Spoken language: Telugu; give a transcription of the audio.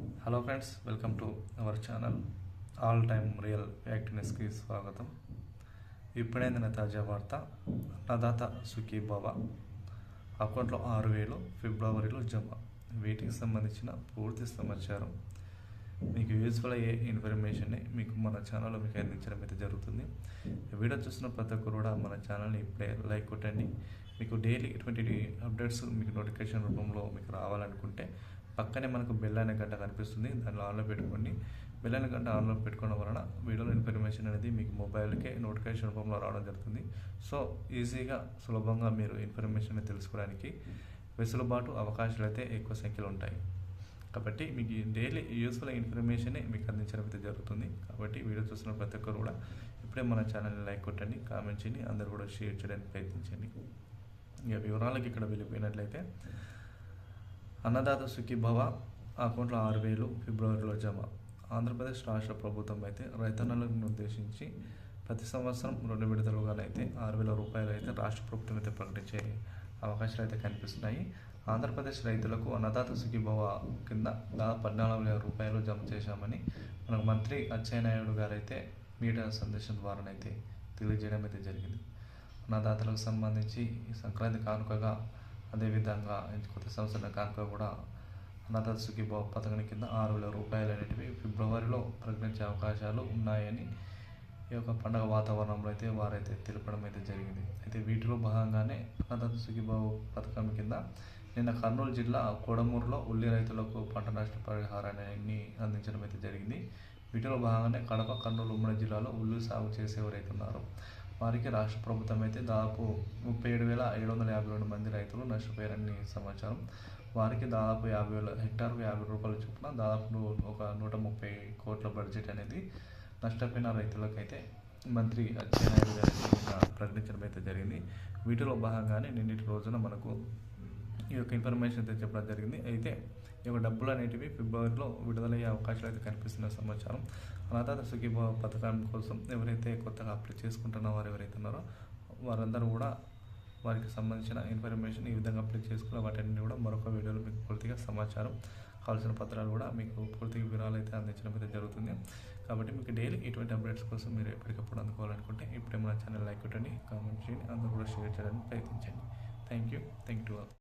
Hello friends welcome to our channel all time real యాక్టివ్నెస్కి స్వాగతం. ఇప్పుడైందిన తాజా వార్త అన్నదాత సుఖీ బాబా. అకౌంట్లో ఆరు వేలు ఫిబ్రవరిలో జమ. వీటికి సంబంధించిన పూర్తి సమాచారం. మీకు యూజ్ఫుల్ అయ్యే ఇన్ఫర్మేషన్ని మీకు మన ఛానల్లో మీకు అందించడం అయితే జరుగుతుంది. వీడియో చూసిన ప్రతి ఒక్కరు కూడా మన ఛానల్ని ఇప్పుడే లైక్ కొట్టండి. మీకు డైలీ ఇటువంటి అప్డేట్స్ మీకు నోటిఫికేషన్ రూపంలో మీకు రావాలనుకుంటే పక్కనే మనకు బెల్ అనే గంట కనిపిస్తుంది. దాన్ని ఆన్లో పెట్టుకోండి. బెల్ అనే గంట ఆన్లో పెట్టుకోవడం వలన వీడియోలో ఇన్ఫర్మేషన్ అనేది మీకు మొబైల్కే నోటిఫికేషన్ రూపంలో రావడం జరుగుతుంది. సో ఈజీగా సులభంగా మీరు ఇన్ఫర్మేషన్ తెలుసుకోవడానికి వెసులుబాటు అవకాశాలు అయితే ఎక్కువ సంఖ్యలో ఉంటాయి. కాబట్టి మీకు డైలీ యూస్ఫుల్ ఇన్ఫర్మేషనే మీకు అందించడం అయితే జరుగుతుంది. కాబట్టి వీడియో చూస్తున్న ప్రతి ఒక్కరు కూడా ఇప్పుడే మన ఛానల్ని లైక్ కొట్టండి కామెంట్ చేయండి అందరూ కూడా షేర్ చేయడానికి ప్రయత్నించండి. ఇక వివరాలకి ఇక్కడ వెళ్ళిపోయినట్లయితే అన్నదాత సుఖీభవ అకౌంట్లో ఆరు వేలు ఫిబ్రవరిలో జమ. ఆంధ్రప్రదేశ్ రాష్ట్ర ప్రభుత్వం అయితే రైతన్నలను ఉద్దేశించి ప్రతి సంవత్సరం రెండు విడతలుగానైతే ఆరు వేల రూపాయలు అయితే రాష్ట్ర ప్రభుత్వం అయితే ప్రకటించే అవకాశాలు అయితే కనిపిస్తున్నాయి. ఆంధ్రప్రదేశ్ రైతులకు అన్నదాత సుఖీభవ కింద దాదాపు పద్నాలుగు వేల రూపాయలు జమ చేశామని మనకు మంత్రి అచ్చెన్నాయుడు గారు అయితే మీడియా సందేశం ద్వారానైతే తెలియజేయడం అయితే జరిగింది. అన్నదాతలకు సంబంధించి సంక్రాంతి కానుకగా అదేవిధంగా కొత్త సంవత్సరం కానుక కూడా అనాథ సుఖీభావ పథకం కింద ఆరు వేల రూపాయలు అనేటివి ఫిబ్రవరిలో ప్రకటించే అవకాశాలు ఉన్నాయని ఈ యొక్క పండగ వాతావరణంలో అయితే వారైతే తెలపడం అయితే జరిగింది. అయితే వీటిలో భాగంగానే అన్నదాత సుఖీభావ పథకం కింద నిన్న కర్నూలు జిల్లా కొడమూరులో ఉల్లి రైతులకు పంట నష్ట పరిహారాన్ని అందించడం అయితే జరిగింది. వీటిలో భాగంగానే కడప కర్నూలు ఉమ్మడి జిల్లాలో ఉల్లి సాగు చేసేవారైతే ఉన్నారు వారికి రాష్ట్ర ప్రభుత్వం అయితే దాదాపు ముప్పై ఏడు వేల ఏడు వందల యాభై రెండు మంది రైతులు నష్టపోయారని సమాచారం. వారికి దాదాపు యాభై వేల హెక్టార్కు యాభై రూపాయల చొప్పున దాదాపు ఒక నూట ముప్పై కోట్ల బడ్జెట్ అనేది నష్టపోయిన రైతులకైతే మంత్రి అచ్చెన్నాయుడు గారు ప్రకటించడం అయితే జరిగింది. వీటిలో భాగంగానే నిన్నటి రోజున మనకు ఈ యొక్క ఇన్ఫర్మేషన్ అయితే చెప్పడం జరిగింది. అయితే ఈ యొక్క డబ్బులు అనేటివి ఫిబ్రవరిలో విడుదలయ్యే అవకాశాలు అయితే కనిపిస్తున్న సమాచారం. అనాథాత సుఖీభావ పథకం కోసం ఎవరైతే కొత్తగా అప్లై చేసుకుంటున్న వారు ఎవరైతే ఉన్నారో వారందరూ కూడా వారికి సంబంధించిన ఇన్ఫర్మేషన్ ఈ విధంగా అప్లై చేసుకున్న వాటిని కూడా మరొక వీడియోలో మీకు పూర్తిగా సమాచారం కావాల్సిన పత్రాలు కూడా మీకు పూర్తిగా వివరాలు అయితే అందించడం అయితే జరుగుతుంది. కాబట్టి మీకు డైలీ ఇటువంటి అప్డేట్స్ కోసం మీరు ఎప్పటికప్పుడు అందుకోవాలనుకుంటే ఇప్పుడే మన ఛానల్ లైక్ కొట్టండి కామెంట్ చేయండి అందరూ కూడా షేర్ చేయడానికి ప్రయత్నించండి. Thank you thank you all